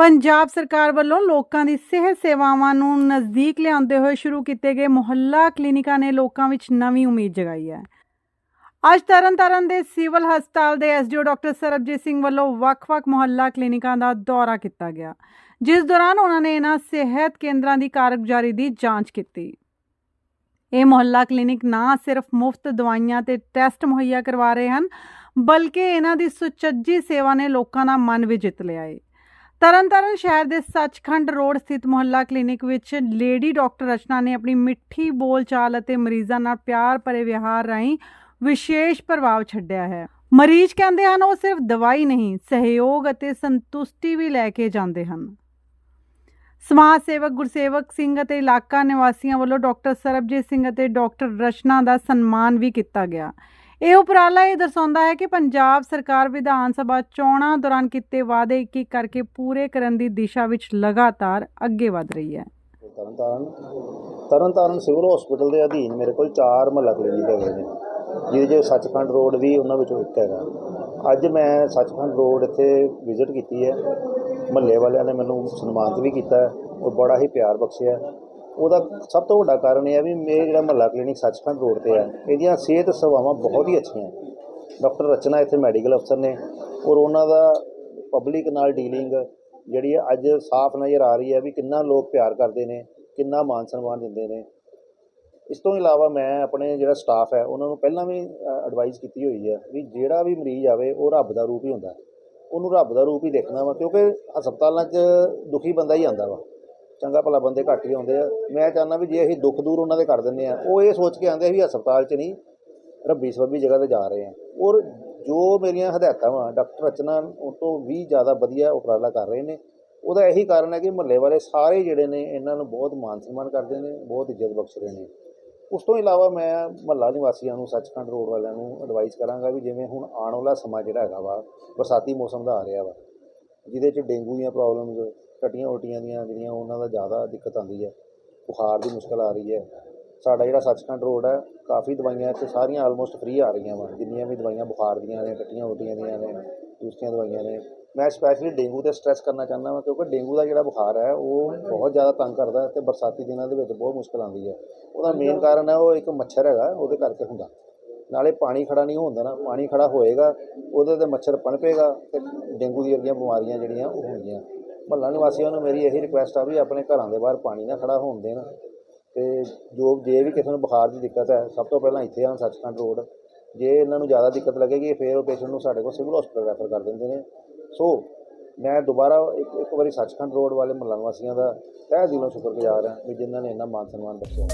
ਪੰਜਾਬ ਸਰਕਾਰ ਵੱਲੋਂ ਲੋਕਾਂ ਦੀ ਸਿਹਤ ਸੇਵਾਵਾਂ ਨੂੰ ਨਜ਼ਦੀਕ ਲਿਆਉਂਦੇ ਹੋਏ ਸ਼ੁਰੂ ਕੀਤੇ ਗਏ ਮੁਹੱਲਾ ਕਲੀਨਿਕਾਂ ਨੇ ਲੋਕਾਂ ਵਿੱਚ ਨਵੀਂ ਉਮੀਦ ਜਗਾਈ ਹੈ। ਅੱਜ ਤਰਨਤਾਰਨ ਦੇ ਸਿਵਲ ਹਸਪਤਾਲ ਦੇ ਐਸਡੀਓ ਡਾਕਟਰ ਸਰਬਜੀਤ ਸਿੰਘ ਵੱਲੋਂ ਵੱਖ-ਵੱਖ ਮੁਹੱਲਾ ਕਲੀਨਿਕਾਂ ਦਾ ਦੌਰਾ ਕੀਤਾ ਗਿਆ, ਜਿਸ ਦੌਰਾਨ ਉਹਨਾਂ ਨੇ ਇਹਨਾਂ ਸਿਹਤ ਕੇਂਦਰਾਂ ਦੀ ਕਾਰਗੁਜ਼ਾਰੀ ਦੀ ਜਾਂਚ ਕੀਤੀ। ਇਹ ਮੁਹੱਲਾ ਕਲੀਨਿਕ ਨਾ ਸਿਰਫ ਮੁਫਤ ਦਵਾਈਆਂ ਤੇ ਟੈਸਟ ਮੁਹੱਈਆ ਕਰਵਾ ਰਹੇ ਹਨ, ਬਲਕਿ ਇਹਨਾਂ ਦੀ ਸੁਚੱਜੀ ਸੇਵਾ ਨੇ ਲੋਕਾਂ ਦਾ ਮਨ ਵੀ ਜਿੱਤ ਲਿਆ ਹੈ ਤਰਨਤਾਰਨ ਸ਼ਹਿਰ ਦੇ ਸੱਚਖੰਡ ਰੋਡ ਸਥਿਤ ਮੁਹੱਲਾ ਕਲੀਨਿਕ ਵਿੱਚ ਲੇਡੀ ਡਾਕਟਰ ਰਚਨਾ ਨੇ ਆਪਣੀ ਮਿੱਠੀ ਬੋਲਚਾਲ ਅਤੇ ਮਰੀਜ਼ਾਂ ਨਾਲ ਪਿਆਰ ਭਰੇ ਵਿਹਾਰ ਰਾਹੀਂ ਵਿਸ਼ੇਸ਼ ਪ੍ਰਭਾਵ ਛੱਡਿਆ ਹੈ। ਮਰੀਜ਼ ਕਹਿੰਦੇ ਹਨ, ਉਹ ਸਿਰਫ ਦਵਾਈ ਨਹੀਂ, ਸਹਿਯੋਗ ਅਤੇ ਸੰਤੁਸ਼ਟੀ ਵੀ ਲੈ ਕੇ ਜਾਂਦੇ ਹਨ। ਸਮਾਜ ਸੇਵਕ ਗੁਰਸੇਵਕ ਸਿੰਘ ਅਤੇ ਇਲਾਕਾ ਨਿਵਾਸੀਆਂ ਵੱਲੋਂ ਡਾਕਟਰ ਸਰਬਜੀਤ ਸਿੰਘ ਅਤੇ ਡਾਕਟਰ ਰਚਨਾ ਦਾ ਸਨਮਾਨ ਵੀ ਕੀਤਾ ਗਿਆ। ਇਹ ਉਪਰਾਲਾ ਇਹ ਦਰਸਾਉਂਦਾ ਹੈ ਕਿ ਪੰਜਾਬ ਸਰਕਾਰ ਵਿਧਾਨ ਸਭਾ ਚੋਣਾਂ ਦੌਰਾਨ ਕੀਤੇ ਵਾਅਦੇ ਇੱਕ ਇੱਕ ਕਰਕੇ ਪੂਰੇ ਕਰਨ ਦੀ ਦਿਸ਼ਾ ਵਿੱਚ ਲਗਾਤਾਰ ਅੱਗੇ ਵਧ ਰਹੀ ਹੈ। ਤਰਨਤਾਰਨ ਤਰਨਤਾਰਨ ਸਿਵਲ ਹਸਪੀਟਲ ਦੇ ਅਧੀਨ ਮੇਰੇ ਕੋਲ ਚਾਰ ਮਹੱਲਾ ਕਲੀਨਿਕ ਹੈਗੇ ਨੇ। ਜਿਹਦੇ 'ਚ ਸੱਚਖੰਡ ਰੋਡ ਵੀ ਉਹਨਾਂ ਵਿੱਚੋਂ ਇੱਕ ਹੈਗਾ। ਅੱਜ ਮੈਂ ਸੱਚਖੰਡ ਰੋਡ ਇੱਥੇ ਵਿਜ਼ਿਟ ਕੀਤੀ ਹੈ। ਮਹੱਲੇ ਵਾਲਿਆਂ ਨੇ ਮੈਨੂੰ ਸਨਮਾਨਿਤ ਵੀ ਕੀਤਾ ਹੈ। ਉਹ ਬੜਾ ਹੀ ਪਿਆਰ ਬਖਸ਼ਿਆ ਉਹਦਾ ਸਭ ਤੋਂ ਵੱਡਾ ਕਾਰਨ ਇਹ ਹੈ ਵੀ ਮੇਰੇ ਜਿਹੜਾ ਮਹੱਲਾ ਕਲੀਨਿਕ ਸੱਚਖੰਡ ਰੋਡ ਤੇ ਹੈ ਇਹਦੀਆਂ ਸਿਹਤ ਸੇਵਾਵਾਂ ਬਹੁਤ ਹੀ ਅੱਛੀਆਂ ਡਾਕਟਰ ਰਚਨਾ ਇੱਥੇ ਮੈਡੀਕਲ ਅਫਸਰ ਨੇ ਔਰ ਉਹਨਾਂ ਦਾ ਪਬਲਿਕ ਨਾਲ ਡੀਲਿੰਗ ਜਿਹੜੀ ਅੱਜ ਸਾਫ਼ ਨਜ਼ਰ ਆ ਰਹੀ ਹੈ ਵੀ ਕਿੰਨਾ ਲੋਕ ਪਿਆਰ ਕਰਦੇ ਨੇ, ਕਿੰਨਾ ਮਾਨ ਸਨਮਾਨ ਦਿੰਦੇ ਨੇ। ਇਸ ਤੋਂ ਇਲਾਵਾ ਮੈਂ ਆਪਣੇ ਜਿਹੜਾ ਸਟਾਫ ਹੈ, ਉਹਨਾਂ ਨੂੰ ਪਹਿਲਾਂ ਵੀ ਐਡਵਾਈਸ ਕੀਤੀ ਹੋਈ ਹੈ ਵੀ ਜਿਹੜਾ ਵੀ ਮਰੀਜ਼ ਆਵੇ, ਉਹ ਰੱਬ ਦਾ ਰੂਪ ਹੀ ਹੁੰਦਾ। ਉਹਨੂੰ ਰੱਬ ਦਾ ਰੂਪ ਹੀ ਦੇਖਣਾ ਵਾ ਕਿਉਂਕਿ ਹਸਪਤਾਲਾਂ 'ਚ ਦੁਖੀ ਬੰਦਾ ਹੀ ਆਂਦਾ ਵਾ। ਚੰਗਾ ਭਲਾ ਬੰਦੇ ਘੱਟ ਹੀ ਆਉਂਦੇ ਆ। ਮੈਂ ਚਾਹੁੰਦਾ ਵੀ ਜੇ ਅਸੀਂ ਦੁੱਖ ਦੂਰ ਉਹਨਾਂ ਦੇ ਕਰ ਦਿੰਦੇ ਆ, ਉਹ ਇਹ ਸੋਚ ਕੇ ਆਉਂਦੇ ਆ ਵੀ ਹਸਪਤਾਲ 'ਚ ਨਹੀਂ, ਰੱਬੀ ਸਬੱਬੀ ਜਗ੍ਹਾ ਤੇ ਜਾ ਰਹੇ ਆ। ਔਰ ਜੋ ਮੇਰੀਆਂ ਹਦਾਇਤਾਂ ਵਾ, ਡਾਕਟਰ ਰਚਨਾ ਉਹ ਤੋਂ ਵੀ ਜ਼ਿਆਦਾ ਵਧੀਆ ਉਪਰਾਲਾ ਕਰ ਰਹੇ ਨੇ। ਉਹਦਾ ਇਹੀ ਕਾਰਨ ਹੈ ਕਿ ਮਹੱਲੇ ਵਾਲੇ ਸਾਰੇ ਜਿਹੜੇ ਨੇ, ਇਹਨਾਂ ਨੂੰ ਬਹੁਤ ਮਾਨ ਸਨਮਾਨ ਕਰਦੇ ਨੇ, ਬਹੁਤ ਇੱਜ਼ਤ ਬਖਸ਼ ਰਹੇ ਨੇ। ਉਸ ਤੋਂ ਇਲਾਵਾ ਮੈਂ ਮਹੱਲਾ ਨਿਵਾਸੀਆਂ ਨੂੰ, ਸੱਚਖੰਡ ਰੋਡ ਵਾਲਿਆਂ ਨੂੰ ਐਡਵਾਈਸ ਕਰਾਂਗਾ ਵੀ ਜਿਵੇਂ ਹੁਣ ਆਉਣ ਵਾਲਾ ਸਮਾਂ ਜਿਹੜਾ ਹੈਗਾ ਵਾ, ਬਰਸਾਤੀ ਮੌਸਮ ਦਾ ਆ ਰਿਹਾ ਵਾ, ਜਿਹਦੇ 'ਚ ਡੇਂਗੂ ਦੀਆਂ ਪ੍ਰੋਬਲਮਸ ਟੱਟੀਆਂ ਉਲਟੀਆਂ ਦੀਆਂ ਜਿਹੜੀਆਂ, ਉਹਨਾਂ ਦਾ ਜ਼ਿਆਦਾ ਦਿੱਕਤ ਆਉਂਦੀ ਹੈ। ਬੁਖਾਰ ਦੀ ਮੁਸ਼ਕਲ ਆ ਰਹੀ ਹੈ। ਸਾਡਾ ਜਿਹੜਾ ਸੱਚਖੰਡ ਰੋਡ ਹੈ, ਕਾਫੀ ਦਵਾਈਆਂ ਇੱਥੇ ਸਾਰੀਆਂ ਆਲਮੋਸਟ ਫ੍ਰੀ ਆ ਰਹੀਆਂ ਵਾ। ਜਿੰਨੀਆਂ ਵੀ ਦਵਾਈਆਂ ਬੁਖਾਰ ਦੀਆਂ ਨੇ ਟੱਟੀਆਂ ਉਲਟੀਆਂ ਦੀਆਂ ਨੇ, ਦੂਸਰੀਆਂ ਦਵਾਈਆਂ ਨੇ। ਮੈਂ ਸਪੈਸ਼ਲੀ ਡੇਂਗੂ ਤੇ ਸਟ੍ਰੈਸ ਕਰਨਾ ਚਾਹੁੰਦਾ ਹਾਂ ਕਿਉਂਕਿ ਡੇਂਗੂ ਦਾ ਜਿਹੜਾ ਬੁਖਾਰ ਹੈ, ਉਹ ਬਹੁਤ ਜ਼ਿਆਦਾ ਤੰਗ ਕਰਦਾ ਹੈ ਤੇ ਬਰਸਾਤੀ ਦਿਨਾਂ ਦੇ ਵਿੱਚ ਬਹੁਤ ਮੁਸ਼ਕਲ ਆਉਂਦੀ ਹੈ। ਉਹਦਾ ਮੇਨ ਕਾਰਨ ਹੈ, ਉਹ ਇੱਕ ਮੱਛਰ ਹੈਗਾ, ਉਹਦੇ ਕਰਕੇ ਹੁੰਦਾ। ਨਾਲੇ ਪਾਣੀ ਖੜਾ ਨਹੀਂ ਹੁੰਦਾ ਨਾ ਪਾਣੀ ਖੜਾ ਹੋਏਗਾ, ਉਹਦੇ ਤੇ ਮੱਛਰ ਪਣਪੇਗਾ ਤੇ ਡੇਂਗੂ ਦੀਆਂ ਵਰਗੀਆਂ ਬਿਮਾਰੀਆਂ ਜਿਹੜੀਆਂ, ਉਹ ਹੋਣਗੀਆਂ। ਮਹੱਲਾ ਨਿਵਾਸੀਆਂ ਨੂੰ ਮੇਰੀ ਇਹੀ ਰਿਕੁਐਸਟ ਆ ਵੀ ਆਪਣੇ ਘਰਾਂ ਦੇ ਬਾਹਰ ਪਾਣੀ ਨਾ ਖੜਾ ਹੋਣ ਦੇਣ। ਤੇ ਜੋ ਜੇ ਵੀ ਕਿਸੇ ਨੂੰ ਬੁਖਾਰ ਦੀ ਦਿੱਕਤ ਹੈ, ਸਭ ਤੋਂ ਪਹਿਲਾਂ ਇੱਥੇ ਆਉਣ ਸੱਚਖੰਡ ਰੋਡ। ਜੇ ਇਹਨਾਂ ਨੂੰ ਜ਼ਿਆਦਾ ਦਿੱਕਤ ਲੱਗੇਗੀ, ਫਿਰ ਉਹ ਪੇਸ਼ੈਂਟ ਨੂੰ ਸਾਡੇ ਕੋਲ ਸਿਵਲ ਹਸਪੀਟਲ ਰੈਫਰ ਕਰ ਦਿੰਦੇ ਨੇ। ਸੋ ਮੈਂ ਦੁਬਾਰਾ ਇੱਕ ਇੱਕ ਵਾਰੀ ਸੱਚਖੰਡ ਰੋਡ ਵਾਲੇ ਮਹੱਲਾ ਨਿਵਾਸੀਆਂ ਦਾ ਤਹਿ ਦਿਲੋਂ ਸ਼ੁਕਰਗੁਜ਼ਾਰ ਹਾਂ ਵੀ ਜਿਨ੍ਹਾਂ ਨੇ ਇੰਨਾ ਮਾਨ ਸਨਮਾਨ ਬਖਸ਼ਿਆ।